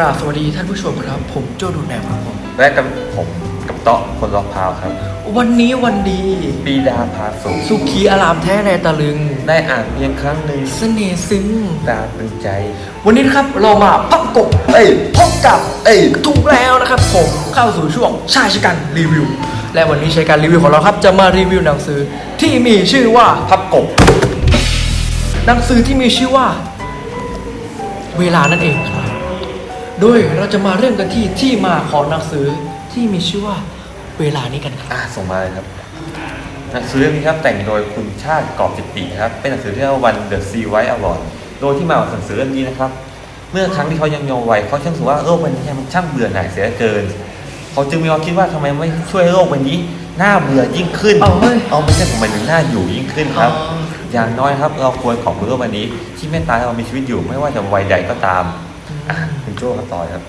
กราบสวัสดีท่านผู้ชมครับ ผมโจดูแนวครับผมและกับผมกับเตาะคนล็อกพาวครับ วันนี้วันดีปีดาพาสุขสุขีอารามแท้ในตะลึงได้อ่านเพียงครั้งหนึ่งเสน่ห์ซึ้งตาตึงใจ วันนี้นะครับเรามาพับกบเอ้ยพบกับเอ้ยถูกแล้วนะครับผมเข้าสู่ช่วงชายชะกันรีวิว และวันนี้ชายการรีวิวของเราครับ จะมารีวิวหนังสือที่มีชื่อว่าพับกบหนังสือที่มีชื่อว่า เวลานั่นเองครับ โดยเราจะมาเริ่มกันที่ที่มาของหนังสือที่มีชื่อว่าเวลานี้กันครับ อ่าส่งมาเลยครับ หนังสือเล่มนี้ครับแต่งโดยคุณชาติกอบจิตติครับ เป็นหนังสือที่เรียกว่าวันเดอะซีไวท์อวอร์ดโดยที่มาของหนังสือเล่มนี้นะครับ เมื่อครั้งที่เขายังเยาว์วัยเขาช่างรู้สึกว่าโลกใบนี้มันช่างเบื่อหน่ายเสียเหลือเกิน เขาจึงมีความคิดว่าทำไมไม่ช่วยให้โลกใบนี้น่าเบื่อยิ่งขึ้นเอาเฮ้ยเอาไม่ใช่ผมหมายถึงน่าอยู่ยิ่งขึ้นครับ อ๋อ อย่างน้อยครับเราควรขอบคุณโลกใบนี้ ที่เมตตาให้เรามีชีวิตอยู่ไม่ว่าจะวัยใดก็ตามอะ คุณโจ้ครับต่อครับ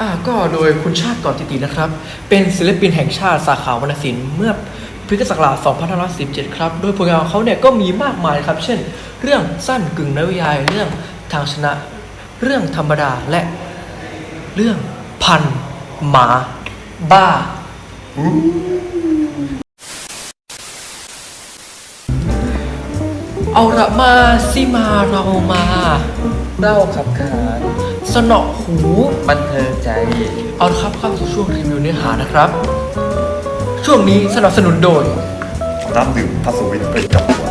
อ่าก็โดยคุณชาติก่อนติตินะครับ เป็นศิลปินแห่งชาติสาขาวรรณศิลป์เมื่อพุทธศักราช2517 ครับ โดยผลงานของเขาเนี่ยก็มีมากมายครับ เช่น เรื่องสั้นกึ่งนวนิยาย เรื่องทางชนะ เรื่องธรรมดา และเรื่องพัน หมา บ้า เอาละมาสิมาเรามา เล่าขับขาน สนอหูบันเทิงใจ เอาละครับเข้าสู่ช่วงรีวิวเนื้อหานะครับ ช่วงนี้สนับสนุนโดย น้ำดื่มพัสวินเป็นกับหัว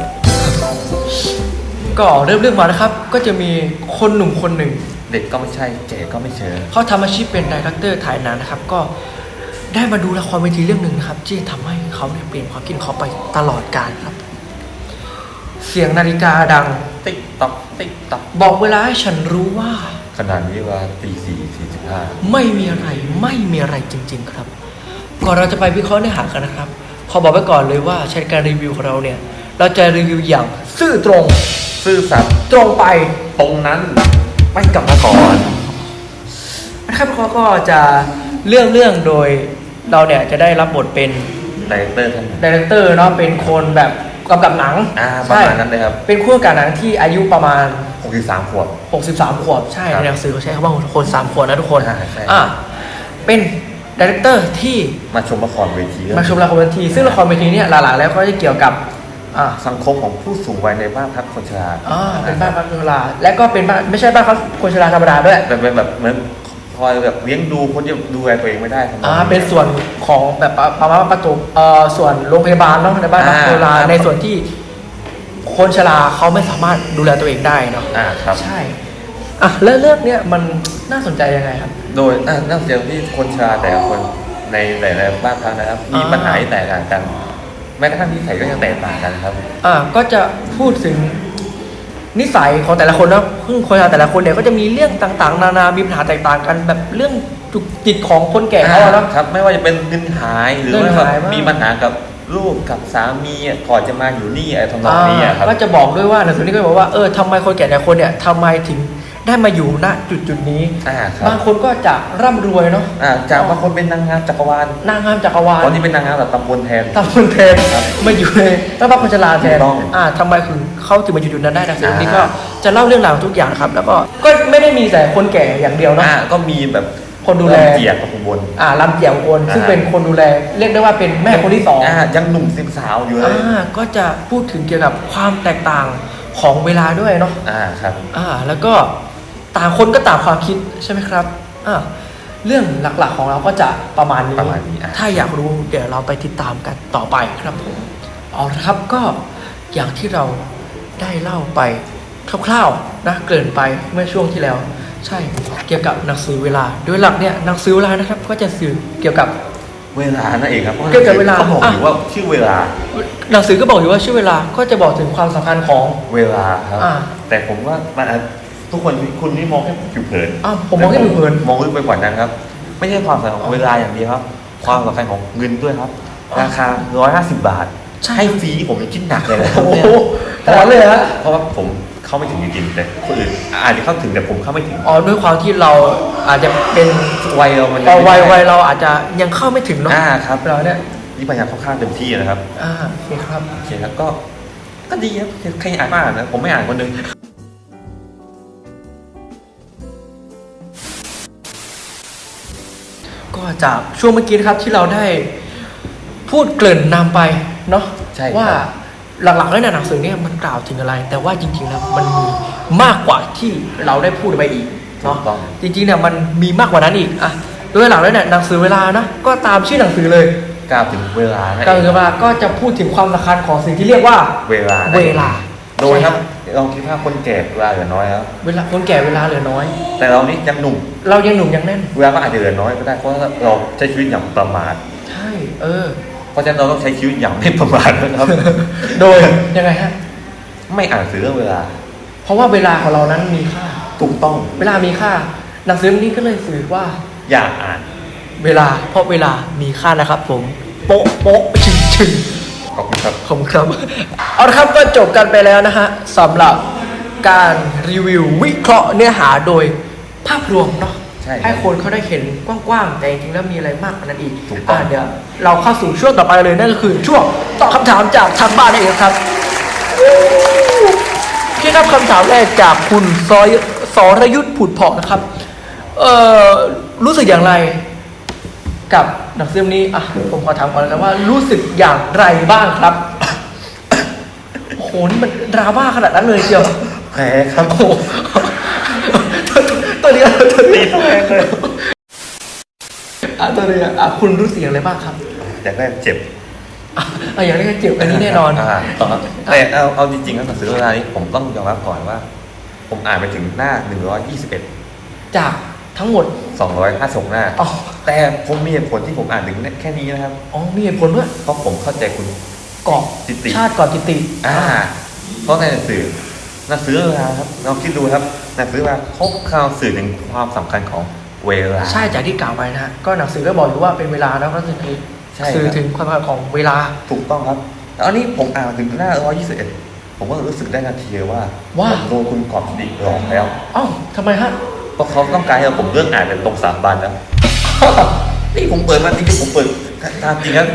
ก็เริ่มเรื่องมานะครับ ก็จะมีคนหนุ่มคนหนึ่ง เด็กก็ไม่ใช่แก่ก็ไม่เชิญเขาทำอาชีพเป็นดีเรคเตอร์ถ่ายหนังนะครับ ก็ได้มาดูละครเวทีเรื่องหนึ่งนะครับ ที่ทำให้เขาเนี่ยเปลี่ยนความคิดของเขาไปตลอดกาลครับ เสียงนาฬิกาดัง ติ๊กต๊อกติ๊กต๊อกบอกเวลาให้ฉันรู้ว่า ขนาดนี้ว่าตีสี่สี่สิบห้าไม่มีอะไรไม่มีอะไรจริง ๆ ครับ ก่อนเราจะไปวิเคราะห์เนื้อหากันนะครับ ขอบอกไว้ก่อนเลยว่าใช้การรีวิวของเราเนี่ย เราจะรีวิวอย่างซื่อตรง ซื่อสัตย์ตรงไปตรงนั้นไม่กลับมาก่อนนะครับเขาก็จะเรื่องเรื่องโดยเราเนี่ยจะได้รับบทเป็นไดเรคเตอร์ท่านหนึ่ง ดีเรคเตอร์เนาะเป็นคนแบบกำกับหนังอ่าประมาณนั้นเลยครับ เป็นคู่กำกับหนังที่อายุประมาณ หกสิบสามขวบ 63 ขวบ ใช่ ครับในหนังสือเขาใช้คำว่าคนสามขวบนะทุกคนอ่าใช่ อ่าเป็นดีเรคเตอร์ที่มาชมละครเวทีมาชมละครเวที ซึ่งละครเวทีเนี่ยหลักๆแล้วก็จะเกี่ยวกับอ่า สังคมของผู้สูงวัยในบ้านพักคนชราอ่าเป็นบ้านพักคนชราและก็เป็นบ้านไม่ใช่บ้านพักคนชราธรรมดาด้วยแต่เป็นแบบเหมือนคอยแบบเลี้ยงดูคนที่ดูแลตัวเองไม่ได้ทำนงอ่าเป็นส่วนของแบบประประมาณว่าประตูเอ่อส่วนโรงพยาบาลเนาะในบ้านพักคนชราอ่า ในส่วนที่ คนชราเขาไม่สามารถดูแลตัวเองได้เนาะอ่าครับ ใช่อะแล้วเรื่องเนี้ยมันน่าสนใจยังไงครับ โดยอ่านักเสียงที่คนชราแต่ละคนในหลายๆบ้านพักนะครับ มีอ่า ปัญหาที่แตกต่างกัน แม้กระทั่งนิสัยก็ยังแตกต่างกันครับ อ่าก็จะพูดถึงนิสัยของแต่ละคนเนาะซึ่งคนชราแต่ละคนเนี่ยก็จะมีเรื่องต่างๆ นานา มีปัญหาแตกต่างกัน แบบเรื่องจุกจิกของคนแก่เขาอะเนาะ ครับไม่ว่าจะเป็นเงินหายหรือเงินว่าหายบ้างมีปัญหากับ ลูกกับสามีอะก่อนจะมาอยู่นี่อะไรทำนองนี้อะครับ ก็จะบอกด้วยว่าหนังสือนี้ก็บอกว่าเออทำไมคนแก่แต่ละคนเนี่ยทำไมถึงได้มาอยู่ณจุดจุดๆนี้อ่าครับ บางคนก็จะร่ำรวยเนาะอ่าจากบางคนเป็นนางงามจักรวาลนางงามจักรวาลตอนนี้เป็นนางงามแบบตำบลแทนทำคนแทนครับมาอยู่ในรัฐบาลคนชราแทนถูกต้องอ่าทำไมถึงเขาถึงมาอยู่จุดนั้นได้หนังสือนี้อ่าก็จะเล่าเรื่องราวทุกอย่างครับ แล้วก็ก็ไม่ได้มีแต่คนแก่อย่างเดียวเนาะ อ่าก็มีแบบ คนดูแลเจียบกับอุบล อ่าลำเจียวคนซึ่งอ่า เป็นคนดูแล เรียกได้ว่าเป็นแม่คนที่สองอ่ายังหนุ่มสิบสาวอยู่เลยอ่าก็จะพูดถึงเกี่ยวกับความแตกต่างของเวลาด้วยเนาะ อ่าครับ อ่าแล้วก็ต่างคนก็ต่างความคิดใช่ไหมครับอ่าเรื่องหลักๆของเราก็จะประมาณนี้ประมาณนี้อะ ถ้าอยากรู้เดี๋ยวเราไปติดตามกันต่อไปครับผมเอาละครับก็อย่างที่เราได้เล่าไปคร่าวๆนะเกริ่นไปเมื่อช่วงที่แล้ว ใช่เกี่ยวกับหนังสือเวลา โดยหลักเนี่ยหนังสือเวลานะครับ ก็จะสื่อเกี่ยวกับ เวลานั่นเองครับพราะเกี่ยวกับเวลา เขาบอกอยู่อะว่าชื่อเวลา หนังสือก็บอกอยู่ว่าชื่อเวลาก็จะบอกถึงความสำคัญของ เวลาครับ อ่า แต่ผมว่ามันอาจทุกคนคุณนี่มองแค่ผิวเผินอ้าวผมมองแค่ผิวเผิน มองลึกไปกว่านั้นครับ ไม่ใช่ความสำคัญของเวลาอย่างเดียวครับ ความสำคัญของเงินด้วยครับ ราคา 150 บาท ใช่ ให้ฟรีผมยังคิดหนักเลยนะโอ้โหเพขนาดเลยเหรอฮะ เพราะว่าผม เข้าไม่ถึงจริงๆแต่คนอื่นอาจจะเข้าถึงแต่ผมเข้าไม่ถึง อ๋อด้วยความที่เราอาจจะเป็นวัยเรามันเราวัยไม่ได้วัยเราอาจจะยังเข้าไม่ถึงเนาะอ่าครับเราเนี่ยนี่พยายามเข้าข้างเต็มที่นะครับอ่าโอเคครับโอเคครับก็ ก็ดีครับใครอ่านก็อ่านนะผมไม่อ่านคนหนึงจากช่วงเมื่อกี้นะครับที่เราได้พูดเกริ่นนำไปเนาะใช่ครับว่า หลักๆแล้วเนี่ยหนังสือเนี่ยมันกล่าวถึงอะไร แต่ว่าจริงๆแล้วมันมีมากกว่าที่เราได้พูดไปอีกเนาะถูกต้องจริงๆเนี่ยมันมีมากกว่านั้นอีกอะโดยหลักแล้วเนี่ยหนังสือเวลานะก็ตามชื่อหนังสือเลยกล่าวถึงเวลานั่นการเองเวลาก็จะพูดถึงความสำคัญของสิ่งที่เรียกว่าเวลานั่นเวองลา โดยครับลองคิดภาพคนแก่เวลาเหลือน้อยแล้วเวลาคนแก่เวลาเหลือน้อย แต่เรานี่ยังหนุ่ม เรายังหนุ่มยังแน่น เวลาก็อาจจะเหลือน้อยก็ได้เพราะว่าเราใช้ชีวิตอย่างประมาท ใช่ เออ เพราะฉะนั้นเราต้องใช้ชีวิตอย่างไม่ประมาทนะครับ โดยยังไงฮะ ไม่อ่านสื่อเรื่องเวลา เพราะว่าเวลาของเรานั้นมีค่า ถูกต้อง เวลามีค่า หนังสือเล่มนี้ก็เลยสื่อว่า อย่าอ่าน เวลา เพราะเวลามีค่านะครับ ผมโป๊ะโป๊ะชึงชึงขอบคุณครับ ขอบคุณครับ เอาละครับก็จบกันไปแล้วนะฮะสำหรับการรีวิววิเคราะห์เนื้อหาโดยภาพรวมเนาะ ใช่ครับให้คนเขาได้เห็นกว้างๆแต่จริงๆแล้วมีอะไรมากกว่านั้นอีกถูกต้องะเดี๋ยวเราเข้าสู่ช่วงต่อไปเลยนั่นก็คือช่วงตอบคำถามจากทางบ้านนั่นเองครับพี่ครับคำถามแรกจากคุณซอยสรยุทธ์ผุดเพาะนะครับ เอ่อรู้สึกอย่างไร กับหนังสือเล่มนี้อะผมขอถามก่อนแล้วว่ารู้สึกอย่างไรบ้างครับ โอ้โหนี่มันดราม่าขนาดนั้นเลยเชียว แพ้ครับ โอ้โห ตัวนี้ตัวนี้แรงเลยอะตัวนี้อะคุณรู้สึกอย่างไรบ้างครับอยากได้เจ็บอะอะอย่างนี้ก็เจ็บอันนี้แน่นอนาต่อครับแต่เอาเอาจริงๆแล้วหนังสือเวลานี้ผมต้องยอมรับก่อนว่า ผมอ่านไปถึงหน้า 121 จากทั้งหมด256 หน้า อ๋อแต่ผมมีเหตุผลที่ผมอ่านถึงแค่นี้นะครับ อ๋อมีเหตุผลด้วยเพราะผมเข้าใจคุณ เกาะจิตติชาติก่อนจิตติ อ่า เพราะในหนังสือ หนังสือเวลาครับเราคิดดูครับหนังสือเวลาเขาข่าวสื่อถึงความสำคัญของเวลา ใช่จากที่กล่าวไปนะฮะก็หนังสือก็บอกอยู่ว่าเป็นเวลาแล้วก็คือใช่ครับ สื่อถึงความสำคัญของเวลาถูกต้องครับแล้วอันนี้ผมอ่านถึงหน้า 121 ผมก็รู้สึกได้นาทีเลยว่าว่าผมโดนคุณกอบดิหลอกแล้วเอ้าทำไมฮะ เพราะเขาต้องการให้ผมเลิกอ่านเป็นตรงสามบันแล้ว นี่ผมเปิดมาจริงๆผมเปิดตามจริงแล้ว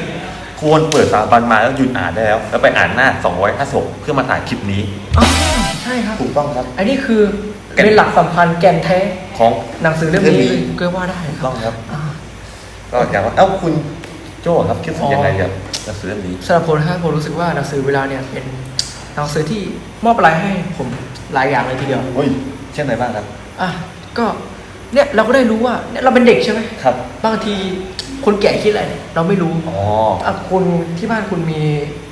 ควรเปิดสามบันมาแล้วหยุดอ่านได้แล้ว แล้วไปอ่านหน้า256เพื่อมาถ่ายคลิปนี้อ๋อ ใช่ครับ ถูกต้องครับ อันนี้คือแก่นเป็นหลักสำคัญแก่นแท้ของหนังสือเล่มเรื่องนี้นี้ก็ว่าได้ถูกคต้รัอบงครับอ่าก็อย่างว่าเอ้าคุณโจ้ครับคิดอ๋อยังไงกับหนังสือเล่มนี้สำหรับผมนะครับผมรู้สึกว่าหนังสือเวลาเนี่ยเป็นหนังสือที่มอบอะไรให้ผมหลายอย่างเลยทีเดียวเฮ้ยเช่นไรบ้างครับอะก็เนี่ยเราก็ได้รู้ว่าเนี่ยเราเป็นเด็กใช่ไหมครับ บางทีคนแก่คิดอะไรเนี่ยเราไม่รู้อ๋ออะคุณที่บ้านคุณมี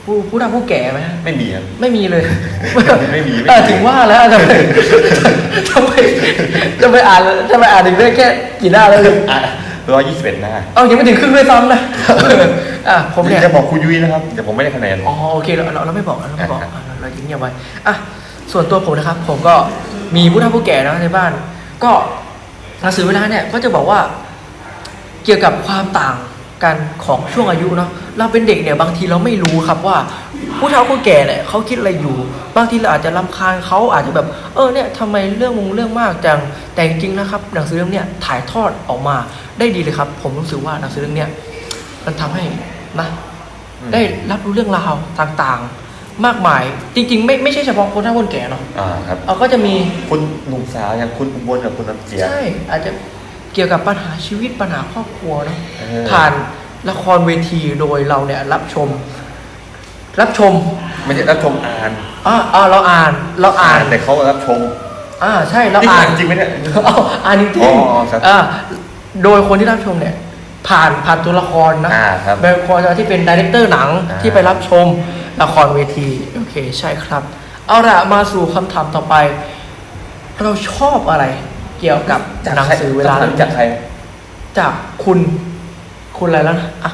ผู้ผู้เฒ่าผู้แก่ไหมฮะไม่มีครับ ไม่มีเลยไม่มีไม่มี เออถึงว่าแล้วทำไมทำไมจะไปอ่านจะไปอ่านถึงได้แค่กี่หน้าแล้วเลยอะร้อยยี่สิบเอ็ดหน้าเอายังไม่ถึงครึ่งด้วยซ้ำนะอะผมเนี่ยจะบอกคุณยุ้ยนะครับแต่ผมไม่ได้คะแนนอ๋อโอเคเราเราเราไม่บอกเราไม่บอกอะอะเราเรายิ้มเงียบไว้อะส่วนตัวผมนะครับ ผมก็มีผู้เฒ่าผู้แก่นะในบ้าน ก็หนังสือเวลาเนี่ยก็จะบอกว่า เกี่ยวกับความต่าง กันของช่วงอายุเนาะเราเป็นเด็กเนี่ยบางทีเราไม่รู้ครับว่า ผู้เฒ่าผู้แก่เนี่ยเขาคิดอะไรอยู่ บางทีเราอาจจะรำคาญเขาอาจจะแบบเออเนี่ยทำไมเรื่องมงเรื่องมากจังแต่จริงๆนะครับ หนังสือเล่มเนี้ยถ่ายทอดออกมาได้ดีเลยครับ ผมรู้สึกว่าหนังสือเล่มเนี้ยมันทำให้นะอืมได้รับรู้เรื่องราวต่างๆ มากมายจริง ๆ ไม่ไม่ใช่เฉพาะคนเฒ่าคนแก่เนาะอ่าครับเอาก็จะมีคุณหนุ่มสาวอย่างคุณอุบลกับคุณน้ำเจียบใช่อาจจะ เกี่ยวกับปัญหาชีวิตปัญหาครอบครัวเนาะเออ ผ่านละครเวทีโดยเราเนี่ยรับชม รับชมไม่ใช่รับชมอ่านอ่าอ่าเราอ่านเราอ่านแต่เขารับชมอ่าใช่เรานี่อ่านจริงไหมเนี่ย เอาอ่านจริงอ๋อครับๆอ่าโดยคนที่รับชมเนี่ย ผ่านผ่านตัวละครนะอ่าครับเป็นคนที่เป็นดีเรคเตอร์หนังอ่า ที่ไปรับชมละครเวที โอเคใช่ครับ เอาละมาสู่คำถามต่อไป เราชอบอะไร เกี่ยวกับหนังสือเวลาจากใครจากคุณคุณอะไรแล้วนะอะ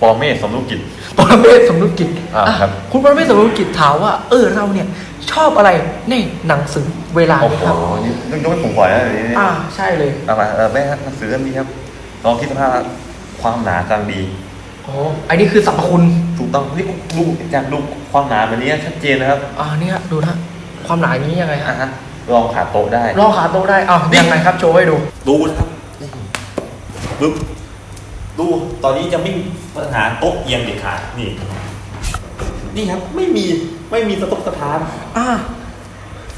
ปอเมศสมรู้กิจ ปรเมศสมนุกิจอ่าอะครับ คุณปรเมศสมนุกิจถามว่า เออเราเนี่ย ชอบอะไรในหนังสือเวลาโอ้นี้โหครับ นี่ต้องยกให้ผมก่อนนะอันนี้อ่าใช่เลย เอามาเออแม่ครับหนังสือเล่มนี้ครับลองคิดสภาพความหนากำลังดีโอ้อันนี้คือสรรพคุณ ถูกต้องนี่ดูจากดูความหนาแบบนี้ชัดเจนนะครับอ่าเนี่ยดูนะ ความหนาอย่างนี้ยังไงอะฮะฮะ ลองขาโต๊ะได้ลองขาโต๊ะได้อ้าวนี่ ยังไงครับโชว์ให้ดู ดูนะครับดูดูตอนนี้จะไม่มีปัญหาโต๊ะเอียงเด็ดขาดนี่ นี่ครับไม่มีไม่มีสต๊อกสถานอ่า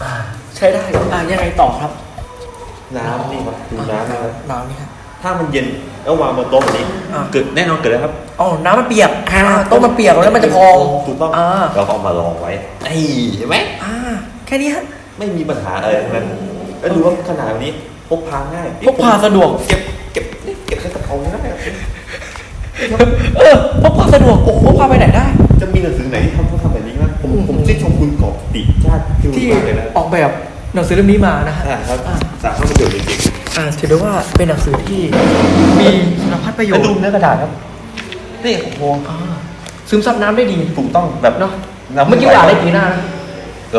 อ่าใช้ได้อ่ายังไงต่อครับน้ำนี่ครับดูน้ำนะครับน้ำนี่ฮะถ้ามันเย็นแล้ววางบนโต๊ะแบบนี้อ่า เกิดแน่นอนเกิดอะไรครับอ๋อน้ำมันเปียกอ่าโต๊ะมันเปียกแล้วมันจะพองถูกต้องอ่าเราก็เอามาลองไว้ไอ้เห็นไหมอ่าแค่นี้ฮะ ไม่มีปัญหาอะไรทั้งนั้นแล้วดูว่าขนาดนี้พกพาง่ายพกพาสะดวก เก็บเก็บนี่เก็บใส่กระเป๋าได้ เออพกพาสะดวกโอ้โหพกพาไปไหนได้ จะมีหนังสือไหนที่ทำทำแบบนี้ไหมผมผมชื่นชมคุณกอบติชาติที่ที่มากเลยนะออกแบบหนังสือเล่มนี้มานะฮะอ่าครับอ่าสามารถประโยชน์จริงอ่าถือได้ว่าเป็นหนังสือที่มีสารพัดประๆโยชแล้วน์ดูเนื้อกระดาษครับนี่โอ้โหอ่าซึมซับน้ำได้ดี ถูกต้องแบบเนาะเมื่อกี้อ่านได้กี่หน้านะ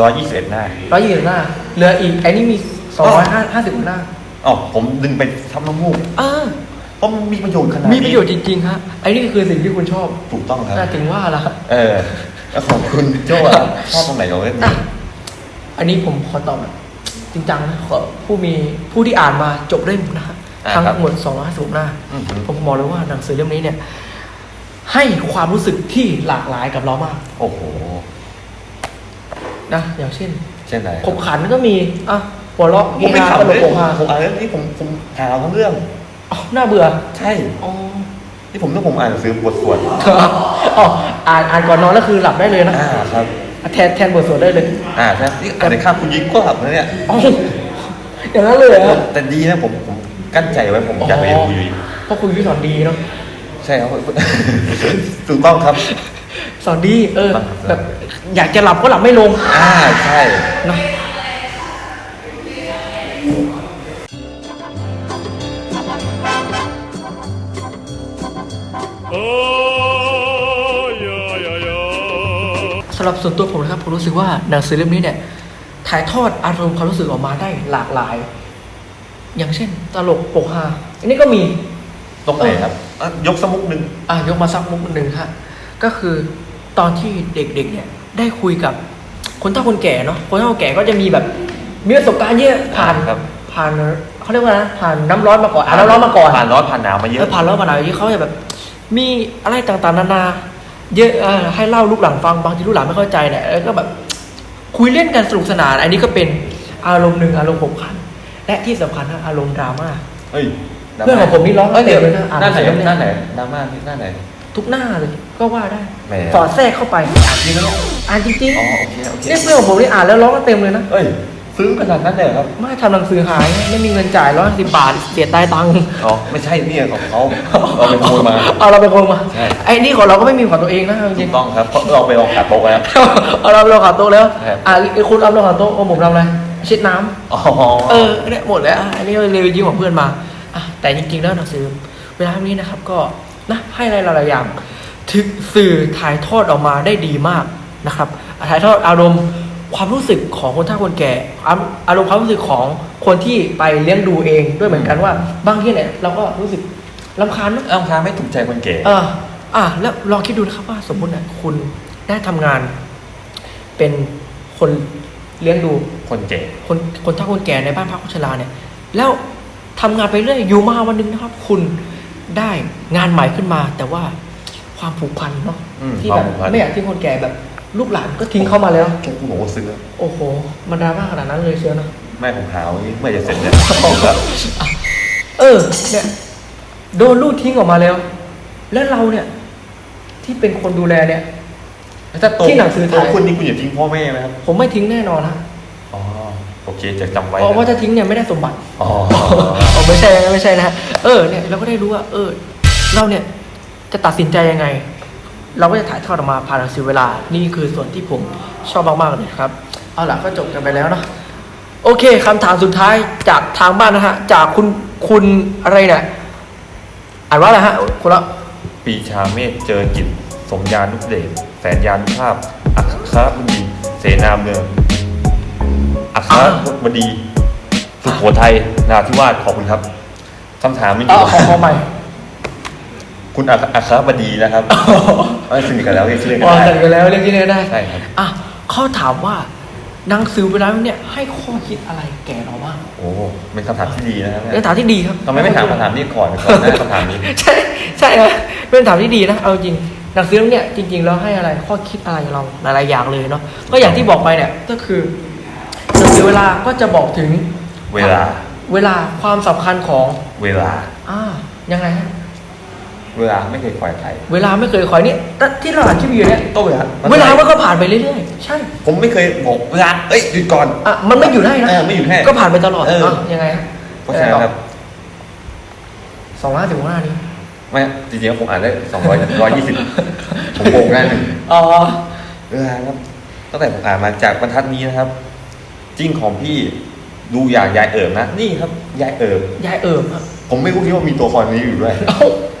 ร้อยยี่สิบเอ็ดหน้า ร้อยยี่สิบหน้าเหลืออีกไอ้นี่มีสองร้อยห้าสิบหน้าอ๋อผมดึงไปทำน้ำมูกอ่าเพราะมันมีประโยชน์ขนาดมีประโยชน์จริงๆฮะไอ้นี่คือสิ่งที่คุณชอบถูกต้องครับน่าถึงว่าละ เออแล้วของคุณโจ้อะชอบตรงไหนของเรื่องอะนี้ อันนี้ผมขอตอบแบบจริงจังนะขอผู้มีผู้ที่อ่านมาจบเล่มนะฮะอ่าทั้งครับหมด250หน้าอืมผมบอกเลยว่าหนังสือเล่มนี้เนี่ย ให้ความรู้สึกที่หลากหลายกับเรามาก โอ้โห นะ อย่างเช่นเช่นไหนขบขันก็มีอะหัวเราะผมไม่ฮาขำตลเลกยโปกฮาผมอ่านเรื่องนี้ผมผมหาวทั้งเรื่องอ๋อน่าเบื่อ ใช่อ๋อที่ผมต้องผมอ่านหนังสือบทสวดอ๋ออ่านอ่านก่อนนอนแล้วคือหลับได้เลยนะอ่าครับแทนแทนบทสวดได้เลย อ่าใช่นี่อ่านในข้างคุณยิงก็หลับนะเนี่ยอ๋ออย่างนั้นเลยเหรอแต่ดีนะผมผมกั้นใจไว้ผมอยากไปเรียนคุยเพราะคุณพี่สอนดีเนาะใช่ครับถูกต้องครับ สอนดีเออครับแบบอยากจะหลับก็หลับไม่ลง อ่าใช่เนาะสำหรับส่วนตัวผมนะครับ ผมรู้สึกว่าหนังสือเล่มนี้เนี่ย ถ่ายทอดอารมณ์ความรู้สึกออกมาได้หลากหลาย อย่างเช่น ตลกโปกฮาอันนี้ก็มีตรงไหนครับอะยกสมุกหนึ่งอะยกมาสักมุกหนึ่งฮะ ก็คือตอนที่เด็กๆเนี่ยได้คุยกับคนเฒ่าคนแก่เนาะคนเฒ่าคนแก่ก็จะมีแบบมีประสบการณ์เยอะผ่านครับ ผ่านเขาเรียกว่านะผ่านน้ำร้อนมาก่อนอ่านน้ำร้อนมาก่อน ผ่านร้อนผ่านหนาวมาเยแล้อะวผ่านร้อนผ่านหนาวอย่างนี้เขาจะแบบ มีอะไรต่างๆนานา เยอะเออให้เล่าลูกหลานฟังบางทีลูกหลานไม่เข้าใจเนี่ยแล้วก็แบบ คุยเล่นกันสนุกสนาน อันนี้ก็เป็นอารมณ์หนึ่งอารมณ์ขบขัน และที่สำคัญนะอารมณ์ดราม่า เฮ้ยเพื่อนของผมนี่ร้องเอ้ยเต็มเลยนะอ่านหน้าไหนหนังสือเล่มนี้หน้าไหนดราม่าที่หน้าไหนทุกหน้าเลย ก็ว่าได้แหม สอดแทรกเข้าไปจริงแล้วอ่านจริงอ๋อโอเคโอเคๆนี่เพื่อนของผมนี่อ่านแล้วร้องกันเต็มเลยนะ เอ้ยซื้อขนาดนั้นเลยเหรอครับไม่ทำหนังสือหายไม่มีเงินจ่ายร้อยสิบบาท เสียดายตังค์อ๋อไม่ใช่เนี่ยของเขาเราไปขโมยมา เอาเราไปโกงมาใช่ ไอ้นี่ของเราก็ไม่มีของตัวเองนะจถูริงกต้องครับเพราะเราไปลองขาดโต๊ะแล้ว ๆเอาเราไปลงขาโต๊ะแล้วครับ อะคุณเอาลงขาโต๊ะเอาผมทำอะไรเช็ดน้ำ อ๋อเออเนี่ยหมดแล้วอะอันนี้รีวิวยิ้มของเพื่อนมาอะแต่จริงๆแล้วหนังสือเวลานี้นะครับก็นะให้อะไรหลายๆอย่าง ถึงสื่อถ่ายทอดออกมาได้ดีมากนะครับอะถ่ายทอดอารมณ์ความรู้สึกของคนเฒ่าคนแก่อารอารมณ์ความรู้สึกของคนที่ไปเลี้ยงดูเองด้วยเหมือนกันว่าบางทีเนี่ยเราก็รู้สึกลำคาญเนอะอ้าวค้าไม่ถูกใจคนแก่เอออะแล้วลองคิดดูนะครับว่าสมมุติเนี่ยคุณได้ทำงาน เป็นคนเลี้ยงดูคนแก่คนคนเฒ่าคนแก่ในบ้านพักคนชราเนี่ย แล้วทำงานไปเรื่อยอยู่มาวันหนึงนะครับ คุณได้งานใหม่ขึ้นมา แต่ว่า ความผูกพันเนาะอืมที่ควาแบมบผูกพัน ไม่อยากทิ้งคนแก่แบบลูกหลานก็ทิ้งเขามาแล้ว แค่คุณบอกว่าซื้อโอ้โห มันดราม่าขนาดนั้นเลยเชียวนะแม่ผมหาวันนี้เมื่อจะเสร็จเนี่ยเออ เนี่ยโดนลูกทิ้งออกมาแล้ว แล้วเราเนี่ย ที่เป็นคนดูแลเนี่ยถ้าโตที่หนังสือถ่ายโตคุณนี่คุณอย่าทิ้งพ่อแม่ไหมครับผมไม่ทิ้งแน่นอนนะอ๋อโอเคจะจำไว้เพราะว่านะถ้าทิ้งเนี่ยไม่ได้สมบัติ อ๋อ อ๋อไม่ใช่นะไม่ใช่นะฮะเออเนี่ยเราก็ได้รู้ว่า เออ เราเนี่ย จะตัดสินใจยังไง เราก็จะถ่ายทอดออกมาผ่านหนังสือเวลา นี่คือส่วนที่ผมชอบมากๆเลยครับ เอาล่ะก็จบกันไปแล้วเนาะโอเคคำถามสุดท้ายจากทางบ้านนะฮะ จากคุณคุณอะไรเนี่ยอ่านว่าอะไรฮะคุณละปีชาเมธเจอกิจสมยานุเดชแสนยานุภาพ อัครบดีเสนาเมือง อัครบดีสุโขทัยนาทิวาสขอบคุณครับคำถามมีอเออยู่ขอขอใหม่ คุณอัคอัครบดีนะครับไม่สนิทกันแล้วเรียกชื่อเล่นกัอ๋อนได้แต่งกันแล้วเรื่องที่นี้ได้ใช่ครับ อะเขาถามว่าหนังสือเวลาเนี่ยให้ข้อคิดอะไรแก่เราบ้างโอ้เป็นคำถามที่ดีนะครับเป็นคำถามที่ดีครับทำไมไม่ถามคำถามนี้ก่อนก่อนหน้าคำถามนี้ ใช่ใช่นะเป็นคำถามที่ดีนะเอาจริงหนังสือเล่มเนี่ยจริงๆแล้วให้อะไรข้อคิดอะไรเราหลายๆอย่างเลยเนาะก็อย่างที่บอกไปเนี่ยก็คือหนังสือเวลาก็จะบอกถึงเวลา เวลาความสำคัญของเวลา อ่ายังไงฮะ เวลาไม่เคยคอยใคร เวลาไม่เคยคอยนี่แต่ที่เราอ่านคลิปอยู่เนี่ยก็เวลาเวลามันก็ผ่านไปเรื่อยๆ ใช่ ผมไม่เคยบอกเวลาเอ้ยหยุดก่อนอะมันไม่อยู่ได้นะเออไม่อยู่ให้ก็ผ่านไปตลอดเอออะยังไงฮะเพราะฉะนั้นครับสองล้านสิบห้านี้ไม่จริงๆแล้วผมอ่านได้สองร้อยร้อยยี่สิบผมโกงได้หนึ่งอ๋อเวลาครับตั้งแต่ผมอ่านมาจากบรรทัดนี้นะครับจริงของพี่ดูอย่างยายเอิบนะ นี่ครับ ยายเอิบยายเอิบอะผมไม่รู้ที่ว่ามีตัวละครนี้อยู่ด้วย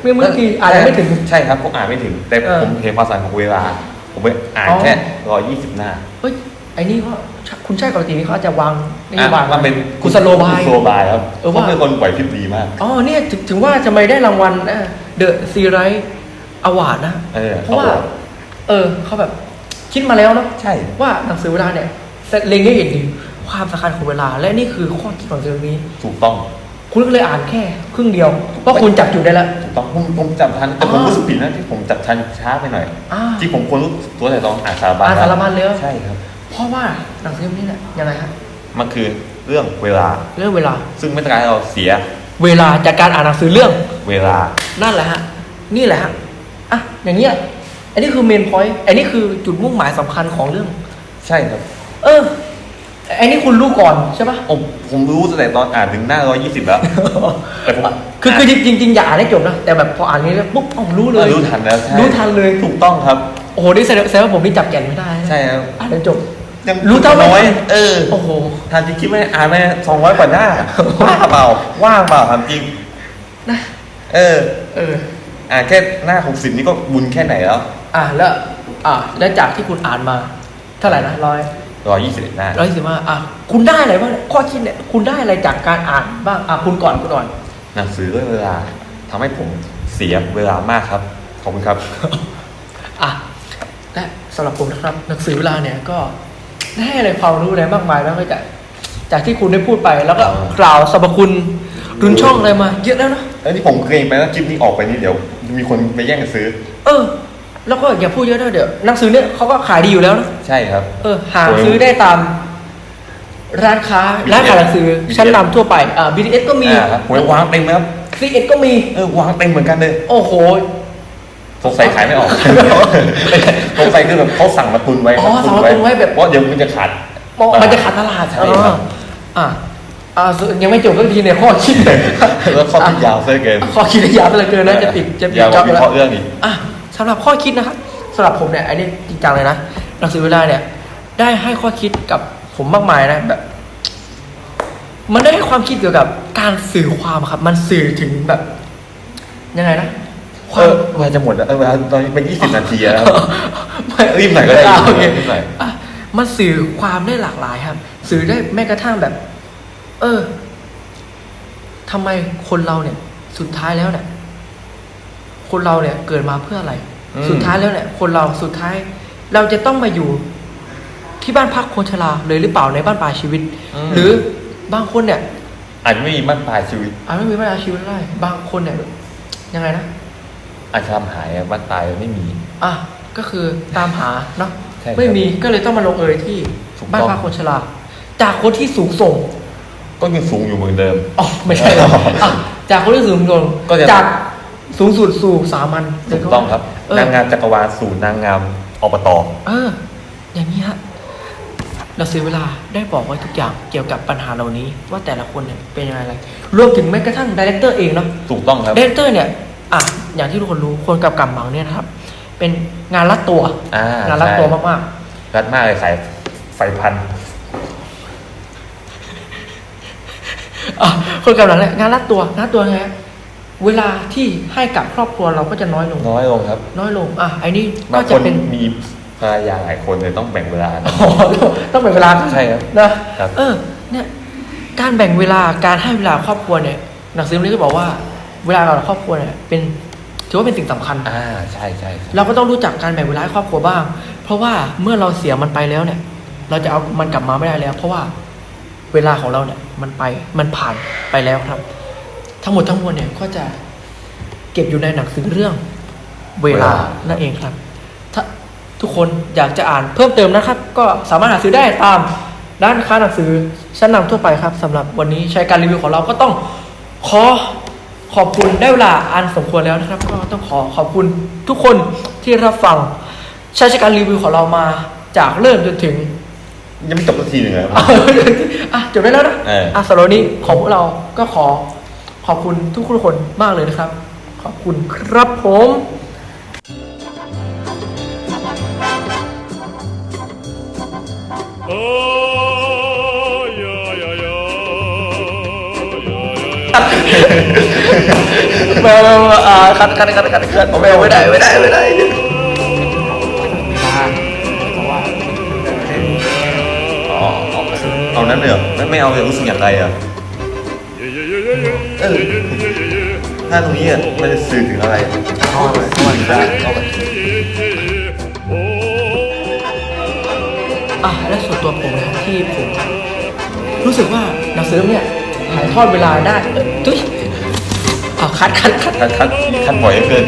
เอ้าเมื่อเมื่อกี้อ่านยังไม่ถึง ใช่ครับผมอ่านไม่ถึง แต่เออผมเห็นภาษาของเวลา ผมไปอ่านอ๋อ แค่ร้อยยี่สิบหน้าเฮ้ยไอ้นี่เขาคุณใช่ปกตินี่เขาอาจจะวางนโยอะบายมันเป็นกุศโลบาย กุศโลบายครับเออเขาว่าเป็นคนปล่อยคลิปดีมาก อ๋อเนี่ยถึงถึงว่าจะไม่ได้รางวัลเดอะซีไรส์อวอร์ดนะเออเพราะว่าเขาบอกเออเขาแบบคิดมาแล้วเนาะใช่ ว่าหนังสือเวลาเนี่ยเล็งให้เห็นถึงความสำคัญของเวลา และนี่คือข้อคิดของหนังสือนี้ ถูกต้อง คุณก็เลยอ่านแค่ครึ่งเดียว เพราะคุณจับจุดได้แล้วถูกต้องผมผมจับทันแต่ผมอ๋อรู้สึกผิดนะที่ผมจับทันช้าไปหน่อย อ่า ที่ผมควรรู้ตัวแต่ตอนอ่านสารบัญอ่านสารบัญเลยเหรอใช่ครับ เพราะว่าหนังสือเล่มนี้เนี่ยยังไงครับมันคือเรื่องเวลา เรื่องเวลา ซึ่งไม่ต้องการให้เราเสียเวลาจากการอ่านหนังสือเรื่อง เวลา นั่นแหละฮะ นี่แหละฮะ อะ อย่างเงี้ยอันนี้คือเมนพอยต์ อันนี้คือจุดมุ่งหมายสำคัญของเรื่อง ใช่ครับ เออ อันนี้คุณรู้ก่อนใช่ปะผมผมรู้ตั้งแต่ตอนอ่านถึงหน้าร้อยยี่สิบแล้วแต่ผมคือคือจริงจริงๆอย่าอ่านให้จบนะ แต่แบบพออ่านนี้แล้วปุ๊บอ๋อรู้เลยรู้ทันแล้วใช่รู้ทันเลยถูกต้องครับ โอ้โหนี่แสดงแสดงว่าผมนี่จับแก่นไม่ได้นะใช่ครับอ่านจนจบยังรู้เท่าไม่น้อยทันเออโอ้โหทานจริงคิดไม่อ่านไปสองร้อยกว่าหน้าว่างเปล่าว่างเปล่าทำจริงนะเออ เออ อ่านแค่หน้าหกสิบนี่ก็บุญแค่ไหนแล้ว อะแล้ว อะแล้วจากที่คุณอ่านมา เท่าไหร่นะร้อย ร้อยยี่สิบหน้า ร้อยสิบห้าอะคุณได้อะไรบ้างเนี่ยข้อคิดเนี่ยคุณได้อะไรจากการอ่านบ้างอะคุณก่อนคุณก่อน หนังสือเรื่องเวลาทำให้ผมเสียเวลามากครับ ขอบคุณครับ อะและสำหรับผมนะครับ หนังสือเวลาเนี่ยก็ได้ให้อะไรความรู้อะไรมากมายแล้วก็จากจากที่คุณได้พูดไปแล้วก็อ่ากล่าวสรรพคุณรุนช่องอะไรมา เยอะแล้วนะเอ้ยที่ผมเกรงไปว่าคลิปนี้ออกไปนี่เดี๋ยว มีคนไปแย่งกันซื้อ เออ แล้วก็อย่าพูดเยอะนะเดี๋ยวหนังสือเนี่ยเขาก็ขายดีอยู่แล้วนะใช่ครับ เออหาโอ้ยซื้อได้ตาม ร้านค้า ร้านขายหนังสือ BTS ชั้นนำทั่วไปอ่า BTS ก็มีอ่าครับผมวางเต็มเลยครับ CX ก็มี เออวางเต็มเหมือนกันเลย โอ้โห สงสัยขายไม่ออก สงสัยคือแบบเขาสั่งมาตุนไว้อ๋อสั่งมาตุนไว้แบบเพราะเดี๋ยวมันจะขาด มันจะขาดตลาดใช่ครับอ่าอ่าส่วนยังไม่จบสักทีเนี่ยข้อคิดเลยแล้วข้อคิดยาวซะเกินข้อคิดยาวไปเหลยเกินนะจะปิดจะปิดยาวกจ็อว่าบวิแล้เคราะห์เรื่องอีกอะสำหรับข้อคิดนะครับสำหรับผมเนี่ยอันนี้จริงจังเลยนะหนังสือเวลาเนี่ย ได้ให้ข้อคิดกับผมมากมายนะแบบ มันได้ให้ความคิดเกี่ยวกับการสื่อความครับ มันสื่อถึงแบบ ยังไงนะคเอวามอเวลาจะหมดแล้วเออเวลาตอนนี้เป็นยี่สิบนาทีแล้ว ไม่รีบหน่อยก็ได้าโอเครีบหน่อย อะมันสื่อความได้หลากหลายครับ สื่อได้แม้กระทั่งแบบ เออทำไมคนเราเนี่ย สุดท้ายแล้วเนี่ย คนเราเนี่ยเกิดมาเพื่ออะไรอืม สุดท้ายแล้วเนี่ยคนเราสุดท้าย เราจะต้องมาอยู่ที่บ้านพักคนชราเลยหรือเปล่าในบ้านปลายชีวิต หรือบางคนเนี่ยอาจจะไม่มีบ้านปลายชีวิตอาจไม่มีบ้านปลายชีวิตก็ได้บางคนเนี่ยยังไงนะอาจจะทำหายอะบ้านปลายไม่มีอะก็คือตามหาเนาะใช่ครับไม่มีก็เลยต้องมาลงเอยที่ถูกต้องบ้านพักคนชราจากคนที่สูงส่ง ก็ยังสูงอยู่เหมือนเดิมอ๋อไม่ใช่หรอกอะจากคนที่สูงส่งก็จะจาก สูงสุดสู่สามัญถูกต้องครับ เออนางงามจักรวาลสู่นางงามอบต เออ อย่างนี้ฮะ เราซื้อเวลาได้บอกไว้ทุกอย่างเกี่ยวกับปัญหาเหล่านี้ ว่าแต่ละคนเนี่ยเป็นยังไงอะไร รวมถึงแม้กระทั่งดีเลกเตอร์เองเนาะถูกต้องครับ ดีเลกเตอร์เนี่ย อะ อย่างที่ทุกคนรู้คนกับกำหมังเนี่ยนะครับ เป็นงานรัดตัว อ่างงานรัดตัวมากรัดมากเลยสายไฟพันๆอะคนกับหลังเนี่ยงานรัดตัวงานรัดตัวไงฮะ เวลาที่ให้กับครอบครัวเราก็จะน้อยลง น้อยลงครับน้อยลงอะไอ้นี่บาก็งคจะนเป็นมีภรรยาหลายคนเลยต้องแบ่งเวลานะ อ๋อต้องแบ่งเวลาใช่ครับนะครับ เออ เนี่ย การแบ่งเวลาการให้เวลาครอบครัวเนี่ยหนังสือเล่มนี้ก็บอกว่า เวลาเรากับครอบครัวเนี่ยเป็นถือว่าเป็นสิ่งสำคัญ อ่าใช่ใช่ใช่เราก็ต้องรู้จักการแบ่งเวลาให้ครอบครัวบ้าง เพราะว่าเมื่อเราเสียมันไปแล้วเนี่ย เราจะเอามันกลับมาไม่ได้แล้ว เพราะว่าเวลาของเราเนี่ย มันไปมันผ่านไปแล้วครับ ทั้งหมดทั้งมวลเนี่ยก็จะเก็บอยู่ในหนังสือเรื่องเวลานั่นเองครับ ถ้าทุกคนอยากจะอ่านเพิ่มเติมนะครับ ก็สามารถหาซื้อได้ตามร้านค้าหนังสือชั้นนำทั่วไปครับสำหรับวันนี้ใช้การรีวิวของเราก็ต้องขอขอบคุณได้เวลาอันสมควรแล้วนะครับ ก็ต้องขอขอบคุณทุกคนที่รับฟังใช้การรีวิวของเรามาจากเริ่มจนถึงยังไม่จบสักทีหนึ่งเลยครับอะจบได้แล้วนะเอออะสำหรับวันนี้ของพวกเราก็ขอ ขอบคุณทุกคนมากเลยนะครับ ขอบคุณครับผมมามามาอ่าคัดคัดคัดคัดคัดไม่ไม่ได้ไม่ได้ไม่ได้อ๋อเอาเนั้นเลยเหรอไม่ไม่เอาจะรู้สึกอย่างไรอะ เออถ้าตรงนี้อะมันจะสื่อถึงอะไรเข้ามาเข้าไปได้เข้าไปอะและส่วนตัวผมนะที่ผมรู้สึกว่าหนังสือเล่มเนี่ยถ่ายทอดเวลาได้เออทุยอะคัดคัดคัดคัดคัดคัดบ่อยเหลือเกิน